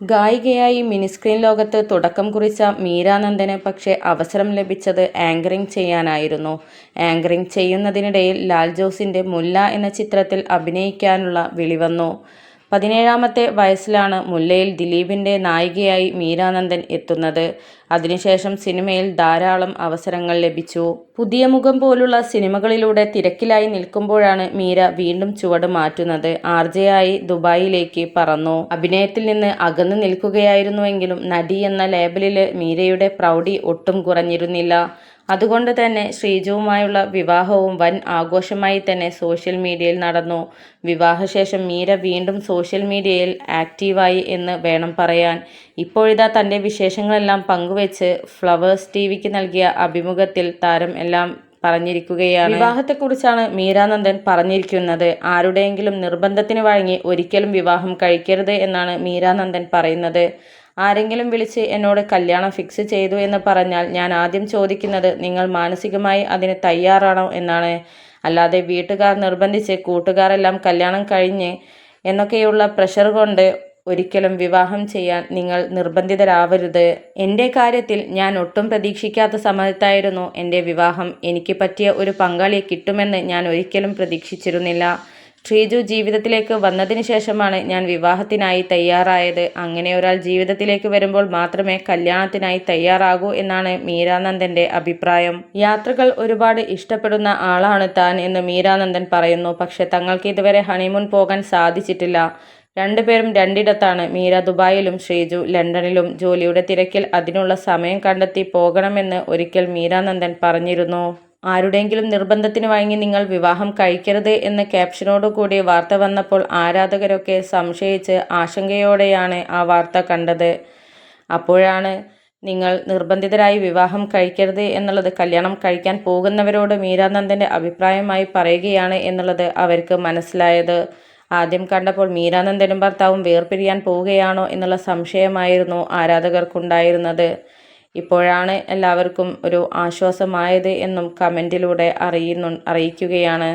ഗായികയായി mini screen ലോകത്ത് തുടക്കം കുറിച്ച മീരാനന്ദന് പക്ഷേ അവസരം ലഭിച്ചത് ആങ്കറിംഗ് ചെയ്യാനായിരുന്നു. ആങ്കറിംഗ് ചെയ്യുന്നതിനിടയിൽ ലാൽ ജോസിന്റെ മുല്ല എന്ന ചിത്രത്തിൽ അഭിനയിക്കാനുള്ള വിളി വന്നു. പതിനേഴാമത്തെ വയസ്സിലാണ് മുല്ലയിൽ ദിലീപിന്റെ നായികയായി മീരാനന്ദൻ എത്തുന്നത്. അതിനുശേഷം സിനിമയിൽ ധാരാളം അവസരങ്ങൾ ലഭിച്ചു. പുതിയ മുഖം പോലുള്ള സിനിമകളിലൂടെ തിരക്കിലായി നിൽക്കുമ്പോഴാണ് മീര വീണ്ടും ചുവട് മാറ്റുന്നത്. ആർജെയായി ദുബായിലേക്ക് പറന്നു. അഭിനയത്തിൽ നിന്ന് അകന്നു നിൽക്കുകയായിരുന്നുവെങ്കിലും നടി എന്ന ലേബലിൽ മീരയുടെ പ്രൗഢി ഒട്ടും കുറഞ്ഞിരുന്നില്ല. അതുകൊണ്ട് തന്നെ ശ്രീജുവുമായുള്ള വിവാഹവും വൻ ആഘോഷമായി തന്നെ സോഷ്യൽ മീഡിയയിൽ നടന്നു. വിവാഹശേഷം മീര വീണ്ടും സോഷ്യൽ മീഡിയയിൽ ആക്റ്റീവായി എന്ന് വേണം പറയാൻ. ഇപ്പോഴിതാ തന്റെ വിശേഷങ്ങളെല്ലാം പങ്കുവെച്ച് ഫ്ലവേഴ്സ് ടി വിക്ക് നൽകിയ അഭിമുഖത്തിൽ താരം എല്ലാം പറഞ്ഞിരിക്കുകയാണ്. വിവാഹത്തെക്കുറിച്ചാണ് മീരാനന്ദൻ പറഞ്ഞിരിക്കുന്നത്. ആരുടെയെങ്കിലും നിർബന്ധത്തിന് വഴങ്ങി ഒരിക്കലും വിവാഹം കഴിക്കരുത് എന്നാണ് മീരാനന്ദൻ പറയുന്നത്. ആരെങ്കിലും വിളിച്ച് എന്നോട് കല്യാണം ഫിക്സ് ചെയ്തു എന്ന് പറഞ്ഞാൽ ഞാൻ ആദ്യം ചോദിക്കുന്നത് നിങ്ങൾ മാനസികമായി അതിന് തയ്യാറാണോ എന്നാണ്. അല്ലാതെ വീട്ടുകാർ നിർബന്ധിച്ച് കൂട്ടുകാരെല്ലാം കല്യാണം കഴിഞ്ഞ് എന്നൊക്കെയുള്ള പ്രഷർ കൊണ്ട് ഒരിക്കലും വിവാഹം ചെയ്യാൻ നിങ്ങൾ നിർബന്ധിതരാവരുത്. എന്റെ കാര്യത്തിൽ ഞാൻ ഒട്ടും പ്രതീക്ഷിക്കാത്ത സമയത്തായിരുന്നു എന്റെ വിവാഹം. എനിക്ക് പറ്റിയ ഒരു പങ്കാളിയെ കിട്ടുമെന്ന് ഞാൻ ഒരിക്കലും പ്രതീക്ഷിച്ചിരുന്നില്ല. ശ്രീജു ജീവിതത്തിലേക്ക് വന്നതിന് ശേഷമാണ് ഞാൻ വിവാഹത്തിനായി തയ്യാറായത്. അങ്ങനെ ഒരാൾ ജീവിതത്തിലേക്ക് വരുമ്പോൾ മാത്രമേ കല്യാണത്തിനായി തയ്യാറാകൂ എന്നാണ് മീരാനന്ദന്റെ അഭിപ്രായം. യാത്രകൾ ഒരുപാട് ഇഷ്ടപ്പെടുന്ന ആളാണ് താൻ എന്ന് മീരാനന്ദൻ പറയുന്നു. പക്ഷെ തങ്ങൾക്ക് ഇതുവരെ ഹണിമൂൺ പോകാൻ സാധിച്ചിട്ടില്ല. രണ്ടുപേരും രണ്ടിടത്താണ്. മീര ദുബായിലും ശ്രീജു ലണ്ടനിലും. ജോലിയുടെ തിരക്കിൽ അതിനുള്ള സമയം കണ്ടെത്തി പോകണമെന്ന് ഒരിക്കൽ മീരാനന്ദൻ പറഞ്ഞിരുന്നു. ആരുടെയെങ്കിലും നിർബന്ധത്തിന് വഴങ്ങി നിങ്ങൾ വിവാഹം കഴിക്കരുത് എന്ന ക്യാപ്ഷനോടുകൂടി വാർത്ത വന്നപ്പോൾ ആരാധകരൊക്കെ സംശയിച്ച് ആശങ്കയോടെയാണ് ആ വാർത്ത കണ്ടത്. അപ്പോഴാണ് നിങ്ങൾ നിർബന്ധിതരായി വിവാഹം കഴിക്കരുത് എന്നുള്ളത് കല്യാണം കഴിക്കാൻ പോകുന്നവരോട് മീരാനന്ദന്റെ അഭിപ്രായമായി പറയുകയാണ് എന്നുള്ളത് അവർക്ക് മനസ്സിലായത്. ആദ്യം കണ്ടപ്പോൾ മീരാനന്ദനും ഭർത്താവും വേർപിരിയാൻ പോവുകയാണോ എന്നുള്ള സംശയമായിരുന്നു ആരാധകർക്കുണ്ടായിരുന്നത്. ഇപ്പോഴാണ് എല്ലാവർക്കും ഒരു ആശ്വാസമായത് എന്നും കമന്റിലൂടെ അറിയിക്കുകയാണ്.